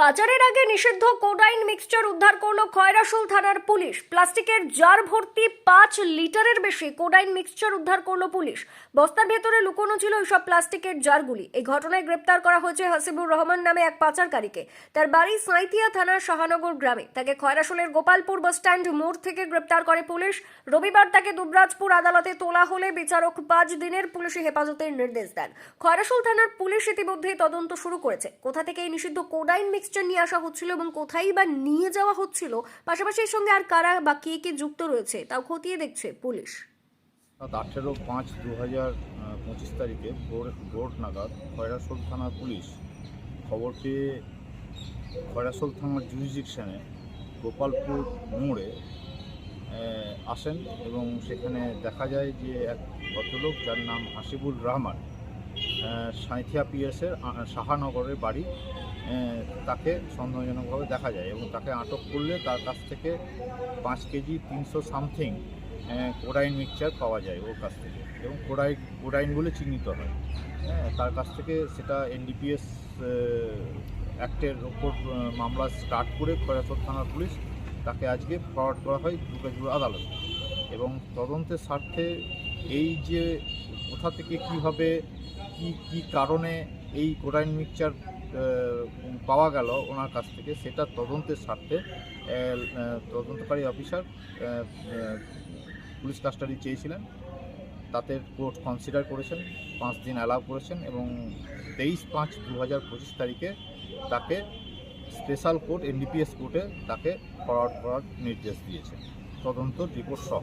পাচারের আগে নিষিদ্ধ কোডাইন মিক্সচার উদ্ধার করল খয়রাসুল থানার পুলিশ। প্লাস্টিকের জার ভর্তি পাঁচ লিটারের বেশি কোডাইন মিক্সচার উদ্ধার করল পুলিশ। বস্তার ভেতরে লুকোনো ছিল এইসব প্লাস্টিকের জারগুলি। এই ঘটনায় গ্রেপ্তার করা হয়েছে হাসিবুর রহমান নামে এক পাচারকারীকে। তার বাড়ি সাঁইতিয়া থানার শাহানগর গ্রামে। তাকে খয়রাসুলের গোপালপুর বাস স্ট্যান্ড মোড় থেকে গ্রেপ্তার করে পুলিশ। রবিবার তাকে দুবরাজপুর আদালতে তোলা হলে বিচারক পাঁচ দিনের পুলিশি হেফাজতের নির্দেশ দেন। খয়রাসুল থানার পুলিশ ইতিমধ্যেই তদন্ত শুরু করেছে। কোথা থেকে এই নিষিদ্ধ কোডাইন মিক্সচার নিয়ে আসা হচ্ছিল এবং কোথায় বা নিয়ে যাওয়া হচ্ছিল, পাশাপাশি এর সঙ্গে আর কারা বা কে কে যুক্ত রয়েছে, তাও খতিয়ে দেখছে পুলিশ। আঠেরো পাঁচ দু হাজার পঁচিশ তারিখে ভোর ভোর নাগাদ খয়রাসোল থানার পুলিশ খবর পেয়ে খয়রাসোল থানার জুরিসডিকশানে গোপালপুর মোড়ে আসেন এবং সেখানে দেখা যায় যে এক ভদ্রলোক যার নাম হাসিবুল রহমান আহ, সাঁইথিয়া পিএসের শাহানগরের বাড়ি তাকে সন্দেহজনকভাবে দেখা যায় এবং তাকে আটক করলে তার কাছ থেকে পাঁচ কেজি তিনশো সামথিং কোডাইন মিক্সচার পাওয়া যায় ওর কাছ থেকে এবং কোডাইন কোডাইন বলে চিহ্নিত হয়। হ্যাঁ তার কাছ থেকে সেটা এনডিপিএস অ্যাক্টের ওপর মামলা স্টার্ট করে খয়াসর থানার পুলিশ তাকে আজকে ফরওয়ার্ড করা হয় দুর্গাজুর আদালতে। এবং তদন্তের স্বার্থে এই যে কোথা থেকে কীভাবে কি কি কারণে এই কোডাইন মিক্সচার পাওয়া গেল ওনার কাছ থেকে, সেটা তদন্তের স্বার্থে তদন্তকারী অফিসার পুলিশ কাস্টাডি চেয়েছিলেন। তাতে কোর্ট কনসিডার করেছেন, পাঁচ দিন অ্যালাউ করেছেন এবং তেইশ পাঁচ দু হাজার পঁচিশ তারিখে তাকে স্পেশাল কোর্ট এনডিপিএস কোর্টে তাকে ফরওয়ার্ড করার নির্দেশ দিয়েছে। তদন্ত রিপোর্ট সহ।